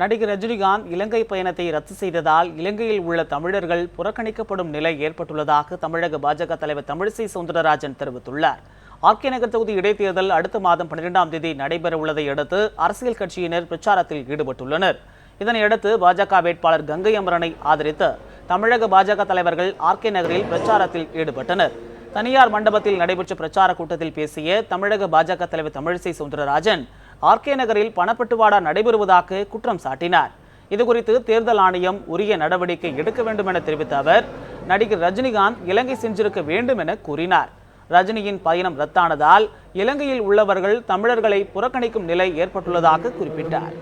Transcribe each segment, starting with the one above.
நடிகர் ரஜினிகாந்த் இலங்கை பயணத்தை ரத்து செய்ததால் இலங்கையில் உள்ள தமிழர்கள் புறக்கணிக்கப்படும் நிலை ஏற்பட்டுள்ளதாக தமிழக பாஜக தலைவர் தமிழிசை சவுந்தரராஜன் தெரிவித்துள்ளார். ஆர்கே நகர் தொகுதி இடைத்தேர்தல் அடுத்த மாதம் பன்னிரெண்டாம் தேதி நடைபெற உள்ளதை அடுத்து அரசியல் கட்சியினர் பிரச்சாரத்தில் ஈடுபட்டுள்ளனர். இதனையடுத்து பாஜக வேட்பாளர் கங்கை அமரனை ஆதரித்து தமிழக பாஜக தலைவர்கள் ஆர்கே நகரில் பிரச்சாரத்தில் ஈடுபட்டனர். தனியார் மண்டபத்தில் நடைபெற்ற பிரச்சார கூட்டத்தில் பேசிய தமிழக பாஜக தலைவர் தமிழிசை சவுந்தரராஜன் ஆர்கே நகரில் பணப்பட்டுவாடா நடைபெறுவதாக குற்றம் சாட்டினார். இதுகுறித்து தேர்தல் ஆணையம் உரிய நடவடிக்கை எடுக்க வேண்டும் என தெரிவித்த அவர் நடிகர் ரஜினிகாந்த் இலங்கை சென்றிருக்க வேண்டும் என கூறினார். ரஜினியின் பயணம் ரத்தானதால் இலங்கையில் உள்ளவர்கள் தமிழர்களை புறக்கணிக்கும் நிலை ஏற்பட்டுள்ளதாக குறிப்பிட்டார்.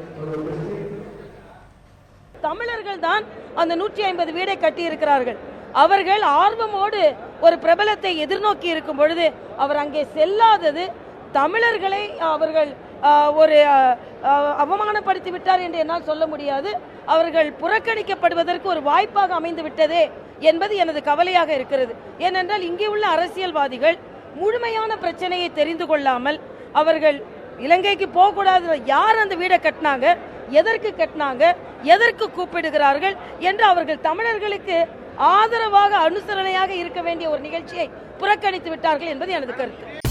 தமிழர்கள் தான் அந்த நூற்றி ஐம்பது வீடை கட்டியிருக்கிறார்கள். அவர்கள் ஆர்வமோடு ஒரு பிரபலத்தை எதிர்நோக்கி இருக்கும் பொழுது அவர் அங்கே செல்லாதது தமிழர்களை அவர்கள் ஒரு அவமானப்படுத்தி விட்டார் என்று என்னால் சொல்ல முடியாது. அவர்கள் புறக்கணிக்கப்படுவதற்கு ஒரு வாய்ப்பாக அமைந்து விட்டதே என்பது எனது கவலையாக இருக்கிறது. ஏனென்றால் இங்கே உள்ள அரசியல்வாதிகள் முழுமையான பிரச்சனையை தெரிந்து கொள்ளாமல் அவர்கள் இலங்கைக்கு போகக்கூடாது யார் அந்த வீடை கட்டினாங்க எதற்கு கட்டினாங்க எதற்கு கூப்பிடுகிறார்கள் என்று அவர்கள் தமிழர்களுக்கு ஆதரவாக அனுசரணையாக இருக்க வேண்டிய ஒரு நிகழ்ச்சியை புறக்கணித்து விட்டார்கள் என்பது எனது கருத்து.